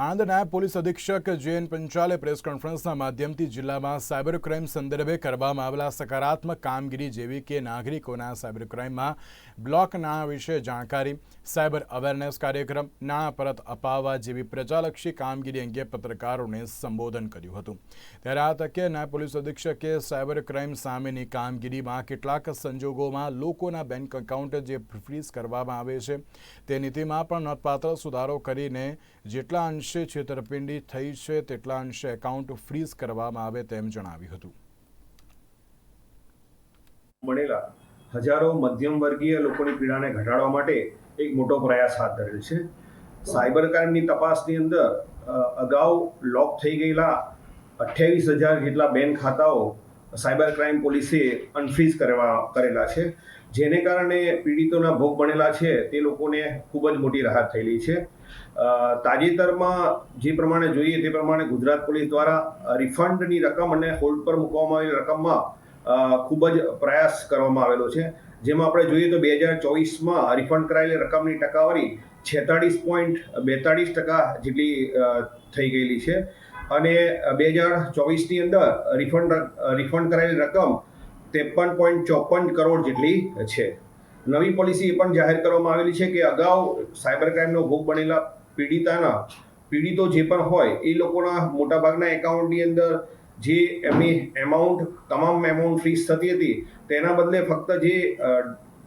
આણંદ નાયબ પોલીસ અધિક્ષક JN પંચાલે press કોન્ફરન્સના માધ્યમથી જિલ્લામાં સાયબર ક્રાઇમ સંદર્ભે કરવામાં આવેલા સકારાત્મક કામગીરી જેવી કે નાગરિકોના સાયબર ક્રાઇમમાં બ્લોક નાણાં વિશે જાણકારી, સાયબર અવેરનેસ કાર્યક્રમ નાણાં પરત અપાવવા જેવી પ્રજાલક્ષી કામગીરી અંગે પત્રકારોને સંબોધન કર્યું હતું. ત્યારે આ તકે નાયબ પોલીસ અધિક્ષકે સાયબર ક્રાઇમ સામેની કામગીરીમાં કેટલાક સંજોગોમાં લોકોના બેંક એકાઉન્ટ જે ફ્રીઝ કરવામાં આવે છે, તે નીતિમાં પણ નોંધપાત્ર સુધારો કરીને જેટલા અંશે છેતરપિંડી થઈ છે, તેટલા અંશે એકાઉન્ટ ફ્રીઝ કરવામાં આવે તેમ જણાવ્યું હતું. મળેલા હજારો મધ્યમ વર્ગીય લોકોની પીડાને ઘટાડવા માટે એક મોટો પ્રયાસ હાથ ધરેલ છે. સાયબર ક્રાઇમની તપાસની અંદર અગાઉ લોક થઈ ગયેલા અઠ્યાવીસ હજાર જેટલા બેંક ખાતાઓ સાયબર ક્રાઇમ પોલીસે અનફ્રીઝ કરવા કરેલા છે. જેને કારણે પીડિતોના ભોગ બનેલા છે, તે લોકોને ખૂબ જ મોટી રાહત થયેલી છે. તાજેતરમાં જે પ્રમાણે જોઈએ તે પ્રમાણે ગુજરાત પોલીસ દ્વારા રિફંડની રકમ અને હોલ્ડ પર મૂકવામાં આવેલી રકમમાં ખૂબ જ પ્રયાસ કરવામાં આવેલો છે. જેમાં આપણે જોઈએ તો બે હજાર ચોવીસમાં રિફંડ કરાયેલી રકમની ટકાવારી છેતાળીસ પોઈન્ટ બેતાળીસ ટકા જેટલી થઈ ગયેલી છે. અને બે હજાર ચોવીસની અંદર રિફંડ રિફંડ કરાયેલી રકમ ત્રેપન પોઈન્ટ ચોપન કરોડ જેટલી છે. નવી પોલિસી એ પણ જાહેર કરવામાં આવેલી છે કે અગાઉ સાયબર ક્રાઇમનો ભોગ બનેલા પીડિતાના, પીડિતો જે પણ હોય, એ લોકોના મોટાભાગના એકાઉન્ટની અંદર જે એમની એમાઉન્ટ તમામ એમાઉન્ટ ફ્રીઝ થતી હતી, તેના બદલે ફક્ત જે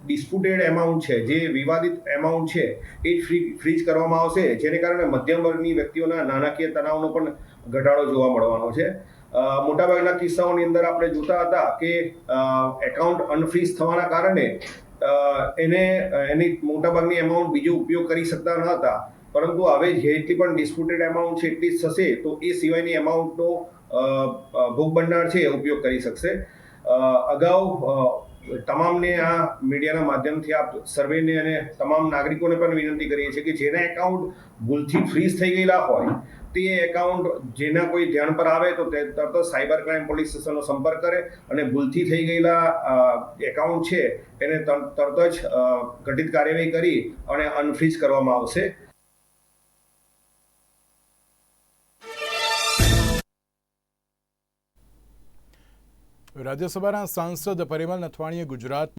ડિસ્પ્યુટેડ એમાઉન્ટ છે, જે વિવાદિત એમાઉન્ટ છે, એ જ ફ્રી ફ્રીજ કરવામાં આવશે, જેને કારણે મધ્યમ વર્ગની વ્યક્તિઓના નાણાકીય તણાવનો પણ ઘટાડો જોવા મળવાનો છે. મોટાભાગના કિસ્સાઓની અંદર આપણે જોતા હતા કે એકાઉન્ટ અનફ્રીઝ થવાના કારણે એને, એની મોટાભાગની એમાઉન્ટ બીજો ઉપયોગ કરી શકતા ન હતા. પરંતુ હવે જેટલી પણ ડિસ્પ્યુટેડ એમાઉન્ટ છે, એટલી જ થશે, તો એ સિવાયની એમાઉન્ટનો ભોગ બનનાર છે ઉપયોગ કરી શકશે. અગાઉ તમામને આ મીડિયાના માધ્યમથી આપ સર્વેને અને તમામ નાગરિકોને પણ વિનંતી કરીએ છીએ કે જેના એકાઉન્ટ ભૂલથી ફ્રીઝ થઈ ગયેલા હોય, તે એકાઉન્ટ જેના કોઈ ધ્યાન પર આવે તો તે તરત સાયબર ક્રાઇમ પોલીસ સ્ટેશનનો સંપર્ક કરે અને ભૂલથી થઈ ગયેલા એકાઉન્ટ છે એને તર- તરત જ ઘટિત કાર્યવાહી કરી અને અનફ્રીઝ કરવામાં આવશે. રાજ્યસભાના સાંસદ પરિમલ નથવાણીએ ગુજરાત